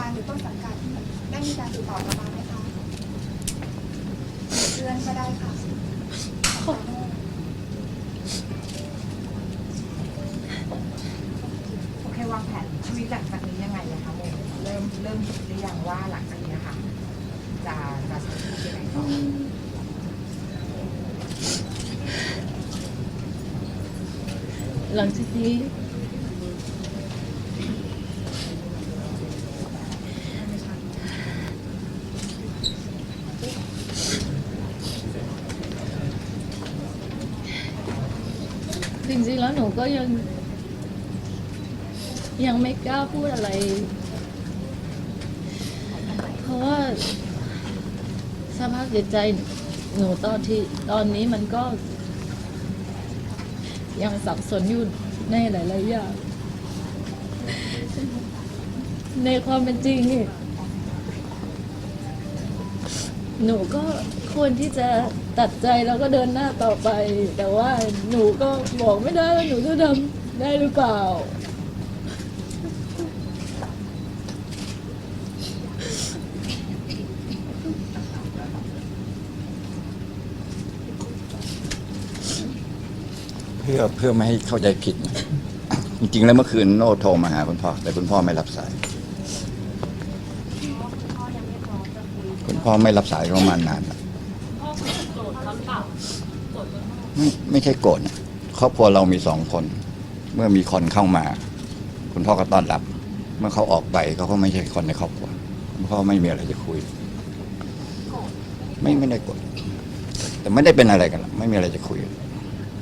การหรือต้นสังกัดได้มีการติดต่อกลับมาไหมคะเดือนก็ได้ค่ะโอเควางแผนชีวิตหลังจากนี้ยังไงอะคะโมเริ่มเริ่มคิดหรือยังว่าหลังจากนี้ค่ะจะจะใช้ชีวิตยังไงต่อหลังจากนี้จริงๆ แล้วหนูก็ยัง ยังไม่กล้าพูดอะไร เพราะว่าสภาพจิตใจหนูตอนที่ตอนนี้มันก็ ยังสับสนอยู่ในหลายๆอย่างในความเป็นจริงนี่หนูก็ ควรที่จะตัดใจแล้วก็เดินหน้าต่อไป แต่ว่าหนูก็บอกไม่ได้ว่าหนูจะทำได้หรือเปล่า เพื่อเพื่อไม่ให้เข้าใจผิดนะจริงๆแล้วเมื่อคืนโน่โทรมาหาคุณพ่อ แต่คุณพ่อไม่รับสาย คุณพ่อไม่รับสายประมาณนานแล้ว ไม่ไม่ใช่โกรธนะครอบครัวเรามีสองคน เมื่อมีคนเข้ามา คุณพ่อก็ต้อนรับ เมื่อเขาออกไปเขาก็ไม่ใช่คนในครอบครัวคุณพ่อไม่มีอะไรจะคุย ไม่ไม่ได้โกรธแต่ไม่ได้เป็นอะไรกันหรอกไม่มีอะไรจะคุย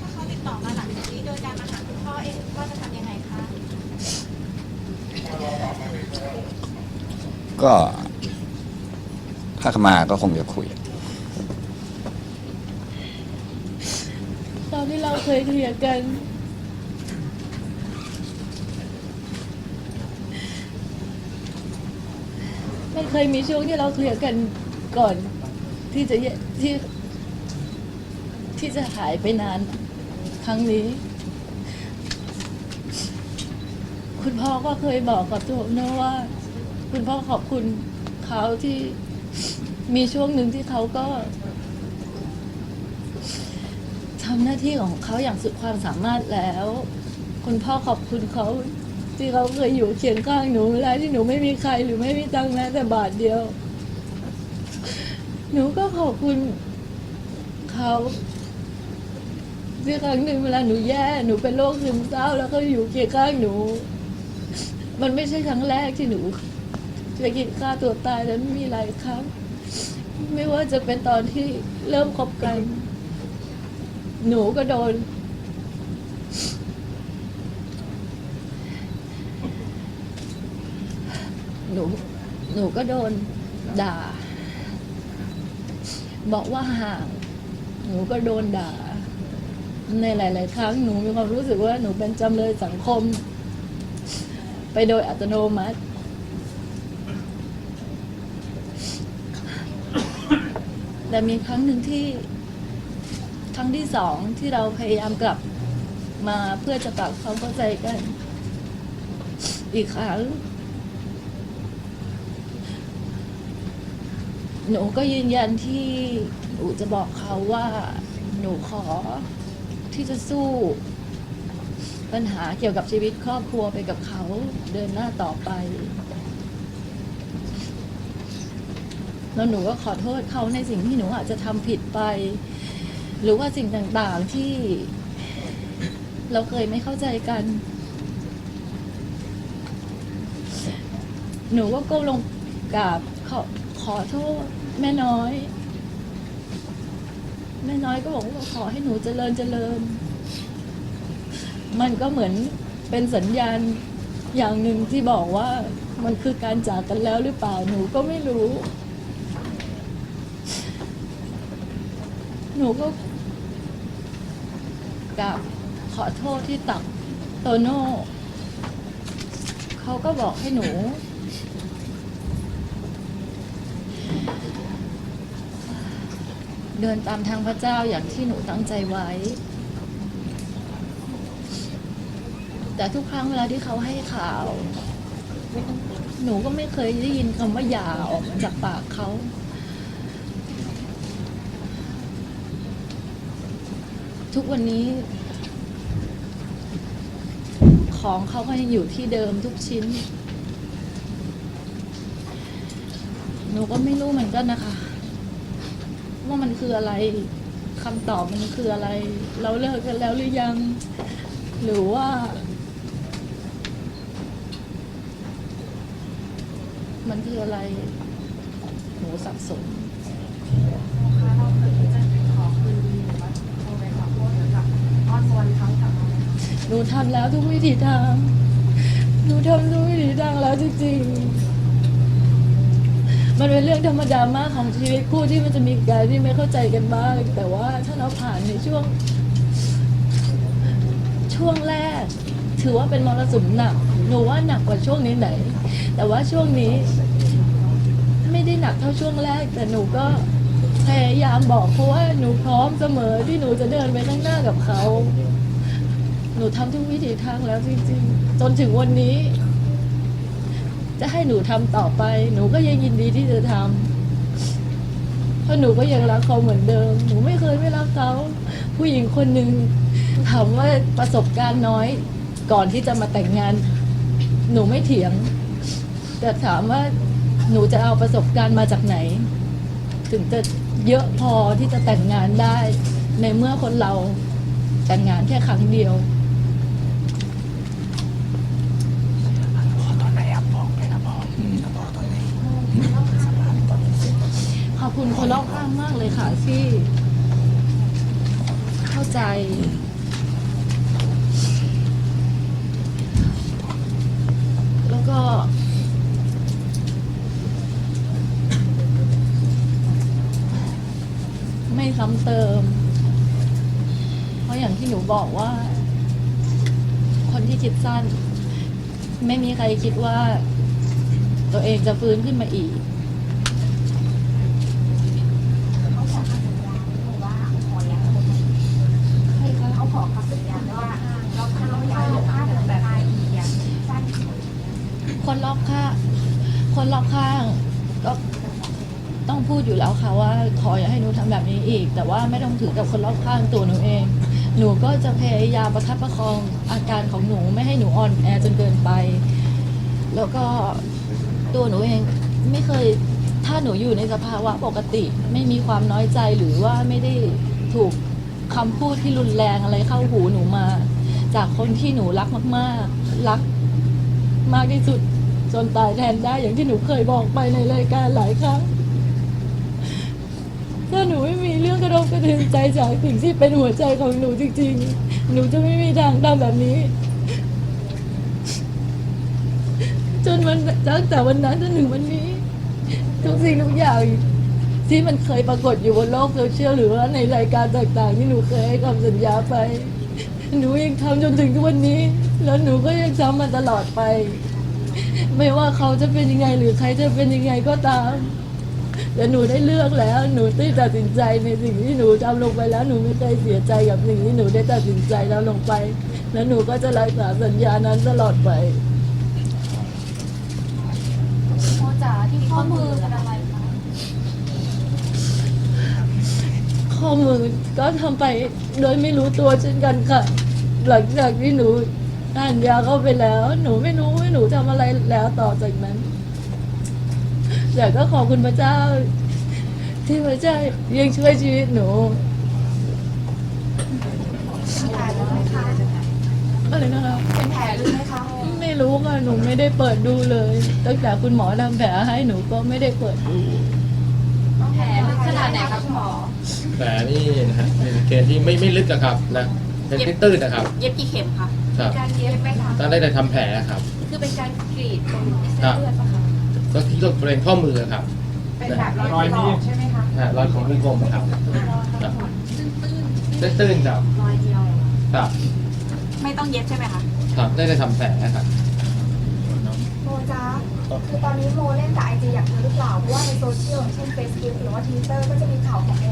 ถ้าเขาติดต่อมาหลังจากนี้โดยการมาหาคุณพ่อเองว่าจะทำยังไงคะก็ถ้าเขามาก็คงจะคุย ตอนที่เราเคยเคลียร์กัน มันเคยมีช่วงที่เราเคลียร์กันก่อน ที่จะที่ที่จะหายไปนาน ครั้งนี้ คุณพ่อก็เคยบอกกับตัวนะว่า คุณพ่อขอบคุณเขาที่มีช่วงหนึ่งที่เขาก็ ทำหน้าที่ของเขาอย่างสุดความสามารถแล้ว คุณพ่อขอบคุณเขาที่เขาเคยอยู่เคียงข้างหนูเวลาที่หนูไม่มีใครหรือไม่มีตังค์แม้แต่บาทเดียว หนูก็ขอบคุณเขาที่ครั้งหนึ่งเวลาหนูแย่หนูเป็นโรคซึมเศร้าแล้วเขาอยู่เคียงข้างหนู มันไม่ใช่ครั้งแรกที่หนูจะคิดฆ่าตัวตายแล้วมีหลายครั้ง ไม่ว่าจะเป็นตอนที่เริ่มคบกัน หนูก็โดน หนู หนูก็โดน ด่า บอกว่าห่าง หนูก็โดนด่า ในหลาย ๆ ครั้งหนูมีความรู้สึกว่าหนูเป็นจำเลยสังคม ไปโดยอัตโนมัติแต่มีครั้งหนึ่งที่ ครั้งที่สองที่เราพยายามกลับมาเพื่อจะปรับความเข้าใจกัน อีกครั้ง หนูก็ยืนยันที่หนูจะบอกเขาว่าหนูขอที่จะสู้ ปัญหาเกี่ยวกับชีวิตครอบครัวไปกับเขาเดินหน้าต่อไปแล้วหนูก็ขอโทษเขาในสิ่งที่หนูอาจจะทำผิดไป หรือว่าสิ่งต่างๆที่เราเคยไม่เข้าใจกัน หนูก็ก้มลงกราบขอขอโทษแม่น้อย แม่น้อยก็บอกว่าขอให้หนูเจริญเจริญ มันก็เหมือนเป็นสัญญาณอย่างหนึ่งที่บอกว่ามันคือการจากกันแล้วหรือเปล่าหนูก็ไม่รู้ หนูก็ กราบขอโทษที่ตักโตโน่เขาก็บอกให้หนู เดินตามทางพระเจ้าอย่างที่หนูตั้งใจไว้ แต่ทุกครั้งเวลาที่เขาให้ข่าว หนูก็ไม่เคยได้ยินคำว่าหย่าออกมาจากปากเขา ทุกวันนี้ ของเขาก็ยังอยู่ที่เดิมทุกชิ้น หนูก็ไม่รู้เหมือนกันนะคะ ว่ามันคืออะไรคำตอบมันคืออะไร เราเลิกกันแล้วหรือยัง หรือว่า มันคืออะไร หนูสับสน อ้อนวนเขากลับมาไหมหนูทำแล้วทุกวิถีทาง หนูทำทุกวิถีทางแล้วจริงๆ มันเป็นเรื่องธรรมดามากของชีวิตคู่ที่มันจะมีการที่ไม่เข้าใจกันบ้าง แต่ว่าถ้าเราผ่านในช่วง ช่วงแรก ถือว่าเป็นมรสุมหนัก หนูว่าหนักกว่าช่วงนี้ไหน แต่ว่าช่วงนี้ ไม่ได้หนักเท่าช่วงแรก แต่หนูก็ พยายามบอกเขาว่าหนูพร้อมเสมอที่หนูจะเดินไปข้างหน้ากับเขา หนูทำทุกวิถีทางแล้วจริงๆ จนถึงวันนี้ จะให้หนูทำต่อไป หนูก็ยังยินดีที่จะทำเพราะหนูก็ยังรักเขาเหมือนเดิม หนูไม่เคยไม่รักเขา ผู้หญิงคนหนึ่งถามว่าประสบการณ์น้อย ก่อนที่จะมาแต่งงาน หนูไม่เถียง แต่ถามว่าหนูจะเอาประสบการณ์มาจากไหน ถึงจะเยอะพอที่จะแต่งงานได้ ในเมื่อคนเราแต่งงานแค่ครั้งเดียวขอบคุณคนรอบข้างมากเลยค่ะที่ เข้าใจ แล้วก็ ไม่ซ้ำเติม เพราะอย่างที่หนูบอกว่า คนที่คิดสั้น ไม่มีใครคิดว่า ตัวเองจะฟื้นขึ้นมาอีก เขาขอคำสัญญาหรือว่าขออย่างไร ใช่คะ เขาขอคำสัญญาว่าเราถ้าเราอยากให้ภาพแบบไอเดียสั้น คนรอบข้าง คนรอบข้างก็ ต้องพูดอยู่แล้วค่ะว่าขออย่าให้หนูทำแบบนี้อีก แต่ว่าไม่ต้องถือกับคนรอบข้างตัวหนูเอง หนูก็จะพยายามประคับประคองอาการของหนูไม่ให้หนูอ่อนแอจนเกินไป แล้วก็ตัวหนูเองไม่เคยถ้าหนูอยู่ในสภาวะปกติ ไม่มีความน้อยใจหรือว่าไม่ได้ถูกคำพูดที่รุนแรงอะไรเข้าหูหนูมา จากคนที่หนูรักมาก ๆ รักมากที่สุดจนตายแทนได้อย่างที่หนูเคยบอกไปในรายการหลายครั้ง ถ้าหนูไม่มีเรื่องกระทบกระเทือนใจจากสิ่งที่เป็นหัวใจของหนูจริงๆ หนูจะไม่มีทางทำแบบนี้ จนวันตั้งแต่วันนั้นจนถึงวันนี้ ทุกสิ่งทุกอย่างที่มันเคยปรากฏอยู่บนโลกโซเชียลหรือว่าในรายการต่างๆ ที่หนูเคยให้คำสัญญาไป หนูยังทำจนถึงทุกวันนี้ แล้วหนูก็ยังทำมันตลอดไป ไม่ว่าเขาจะเป็นยังไงหรือใครจะเป็นยังไงก็ตาม แต่หนูได้เลือกแล้ว หนูได้ตัดสินใจในสิ่งที่หนูทำลงไปแล้ว หนูไม่เคยเสียใจกับสิ่งที่หนูได้ตัดสินใจแล้วลงไป แล้วหนูก็จะรักษาสัญญานั้นตลอดไปโมจ๋าที่ข้อมือเป็นอะไรคะข้อมือก็ทำไปโดยไม่รู้ตัวเช่นกันค่ะ หลังจากที่หนูทานยาเข้าไปแล้ว หนูไม่รู้ว่าหนูทำอะไรแล้วต่อจากนั้น แต่ก็ขอบคุณพระเจ้า ที่พระเจ้ายังช่วยชีวิตหนูแผลลึกไหมคะอะไรนะคะเป็นแผลลึกไหมคะไม่รู้ค่ะหนูไม่ได้เปิดดูเลย ตั้งแต่คุณหมอทำแผลให้หนูก็ไม่ได้เปิดดูแผลลึกขนาดไหนคะคุณหมอแต่นี่นะฮะเป็นเกณฑ์ที่ไม่ไม่ลึกนะครับนะเป็นตื้นๆนะครับ เย็บกี่เข็มคะครับการเย็บไหมคะตอนได้แต่ทำแผลครับ คือเป็นการกรีดตรงเส้นเลือดปะ คะก็ที่บริเวณข้อมือครับเป็นแบบรอยถลอกใช่ไหมคะนะรอยของมีคมครับครับตื้นๆครับรอยเดียวครับ ไม่ต้องเย็บใช่ไหมคะครับได้แต่ทำแผลครับโมจ้าคือตอนนี้โมเล่นกับไอจีอย่างเดียวหรือเปล่าเพราะว่าในโซเชียลอย่างเช่น Facebook หรือว่า Twitter ก็จะมีข่าวของโม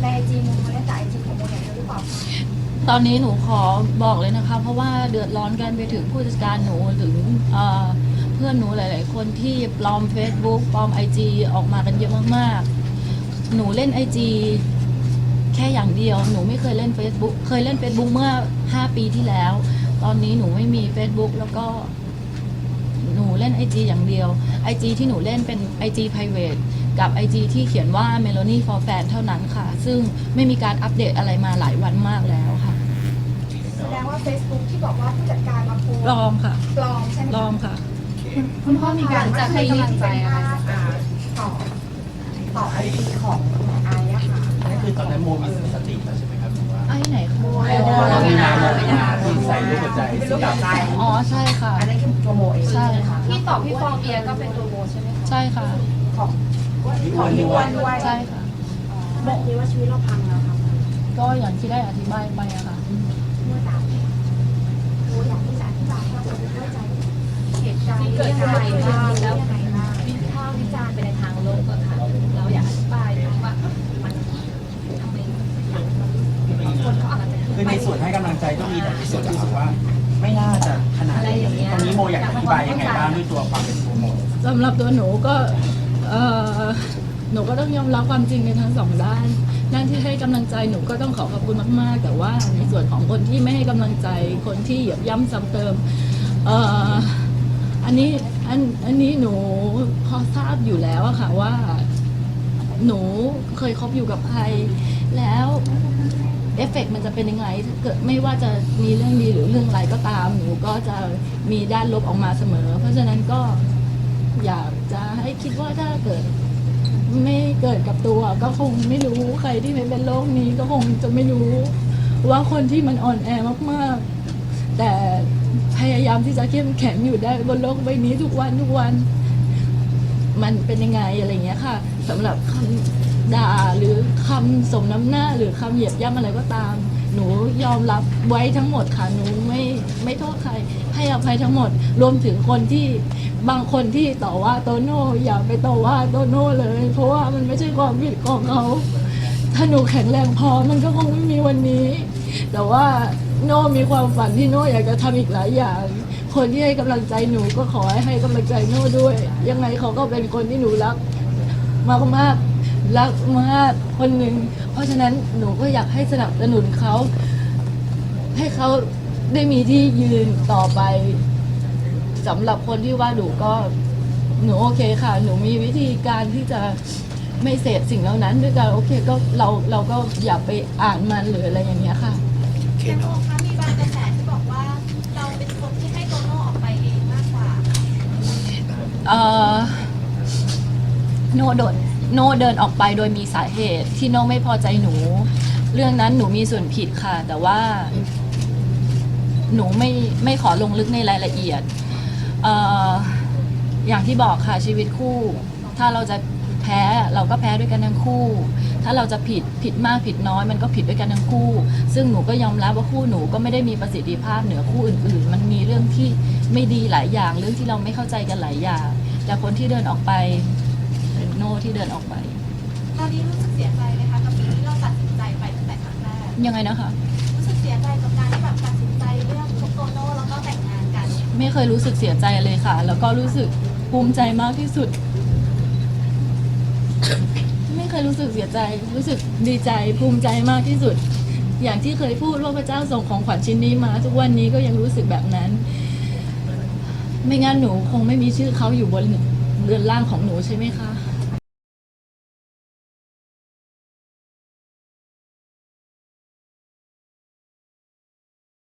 ในไอจีโมโมเล่นกับไอจีของโมอย่างเดียวหรือเปล่าคะตอนนี้หนูขอบอกเลยนะคะ เพราะว่าเดือดร้อนกันไปถึงผู้จัดการหนูถึงเอ่อ พื่อนหนูหลาย ๆ คนที่ปลอม Facebook ปลอม IG ออกมากันเยอะมากๆ หนูเล่น IG แค่อย่างเดียว หนูไม่เคยเล่น Facebook เคยเล่น Facebook เมื่อ 5 ปีที่แล้ว ตอนนี้หนูไม่มี Facebook แล้วก็ หนูเล่น IG อย่างเดียว IG ที่หนูเล่นเป็น IG private กับ IG ที่เขียนว่า Melody for Fan เท่านั้นค่ะ ซึ่งไม่มีการอัปเดตอะไรมาหลายวันมากแล้วค่ะ แสดงว่า Facebook ที่บอกว่าผู้จัดการมาโพสต์ปลอมค่ะ ปลอมใช่ไหมปลอมค่ะ คุณพ่อมีการจะให้กำลังใจอะไรอ่าต่อต่อไอจีของไอ้อะค่ะนั่นคือตอนนั้นโมมีสติแล้วใช่ไหมครับหรือว่าไอ้ไหนคะไอ้โมเรามีนาโมมีนาที่ใส่รูปหัวใจเป็นรูปหัวใจอ๋อใช่ค่ะอันนี้คือตัวโมเองใช่ค่ะที่ตอบพี่ฟองเบียร์ก็เป็นตัวโมใช่ไหมคะใช่ค่ะของของพี่อ้วนด้วยใช่ค่ะบอกเลยว่าชีวิตเราพังแล้วค่ะก็อย่างที่ได้อธิบายไปอะค่ะเมื่อตามโมอยากที่จะอธิบายให้เราเข้าใจเหตุการณ์ ที่เกิดยังอะไรไงบ้าบ้างงแล้แล้ววยังไงบ้างวิพากษ์วิจารณ์ไปในทางลบอะค่ะเราอยากอธิบายเลยว่ามันทำไมคนเขาอาจจะคือในส่วนให้กำลังใจก็มีแต่ในส่วนที่รู้สึกว่า ไม่น่าจะขนาดนี้ตรงนี้โมอยากอธิบายยังไงบ้างด้วยตัวความเป็นตัวโมสำหรับตัวหนูก็เอ่อหนูก็ต้องยอมรับความจริงในทั้งสองด้านด้านที่ให้กำลังใจหนูก็ต้องขอขอบคุณมากๆ แต่ว่าในส่วนของคนที่ไม่ให้กำลังใจคนที่เหยียบย่ำซ้ำเติม เอ่อ อันนี้อันอันนี้หนูพอทราบอยู่แล้วอะค่ะว่า หนูเคยคบอยู่กับใคร แล้วเอฟเฟกต์มันจะเป็นยังไงถ้าเกิดไม่ว่าจะมีเรื่องดีหรือเรื่องอะไรก็ตาม หนูก็จะมีด้านลบออกมาเสมอ เพราะฉะนั้นก็อยากจะให้คิดว่าถ้าเกิด ไม่เกิดกับตัว ก็คงไม่รู้ใครที่ไม่เป็นโรคนี้ก็คงจะไม่รู้ ว่าคนที่มันอ่อนแอมากๆ แต่ พยายามที่จะเข้มแข็งอยู่ได้บนโลกใบนี้ทุกวันทุกวัน มันเป็นยังไงอะไรเงี้ยค่ะสำหรับคำด่าหรือคำสมน้ำหน้าหรือคำเหยียบย่ำอะไรก็ตาม หนูยอมรับไว้ทั้งหมดค่ะหนูไม่ไม่โทษใคร ให้อภัยทั้งหมด รวมถึงคนที่บางคนที่ต่อว่าโตโน่อย่าไปต่อว่าโตโน่เลย เพราะว่ามันไม่ใช่ความผิดของเขาถ้าหนูแข็งแรงพอมันก็คงไม่มีวันนี้ แต่ว่า โน่มีความฝันที่โน่อยากจะทำอีกหลายอย่าง คนที่ให้กำลังใจหนูก็ขอให้ให้กำลังใจโน่ด้วย ยังไงเขาก็เป็นคนที่หนูรักมากมากรักมากคนหนึ่งเพราะฉะนั้นหนูก็อยากให้สนับสนุนเขาให้เขาได้มีที่ยืนต่อไปสำหรับคนที่ว่าหนูก็หนูโอเคค่ะ หนูมีวิธีการที่จะไม่เสพสิ่งเหล่านั้นด้วยกันโอเคก็เราเราก็อย่าไปอ่านมันหรืออะไรอย่างเงี้ยค่ะ แต่โมคะมีบางกระแสที่บอกว่าเราเป็นคนที่ให้โตโน่ออกไปเองมากกว่าเอ่อโนโดนโนเดินออกไปโดยมีสาเหตุที่โนไม่พอใจหนู เรื่องนั้นหนูมีส่วนผิดค่ะ แต่ว่า หนูไม่ไม่ขอลงลึกในรายละเอียดเอ่ออย่างที่บอกค่ะชีวิตคู่ ถ้าเราจะแพ้เราก็แพ้ด้วยกันทั้งคู่ ถ้าเราจะผิดผิดมากผิดน้อย มันก็ผิดด้วยกันทั้งคู่ ซึ่งหนูก็ยอมรับว่าคู่หนูก็ไม่ได้มีประสิทธิภาพเหนือคู่อื่น ๆ มันมีเรื่องที่ไม่ดีหลายอย่าง เรื่องที่เราไม่เข้าใจกันหลายอย่าง แต่คนที่เดินออกไปเป็นโน่ที่เดินออกไปตอนนี้รู้สึกเสียใจไหมคะกับสิ่งที่เราตัดสินใจไปตั้งแต่ครั้งแรกยังไงนะคะ รู้สึกเสียใจกับการที่แบบตัดสินใจเรื่องคบโตโน่แล้วก็แต่งงานกัน ไม่เคยรู้สึกเสียใจเลยค่ะ แล้วก็รู้สึกภูมิใจมากที่สุดไม่ เคยรู้สึกเสียใจ รู้สึกดีใจภูมิใจมากที่สุด อย่างที่เคยพูดว่าพระเจ้าส่งของขวัญชิ้นนี้มา ทุกวันนี้ก็ยังรู้สึกแบบนั้น ไม่งั้นหนูคงไม่มีชื่อเขาอยู่บนเรือนร่างของหนูใช่ไหมคะ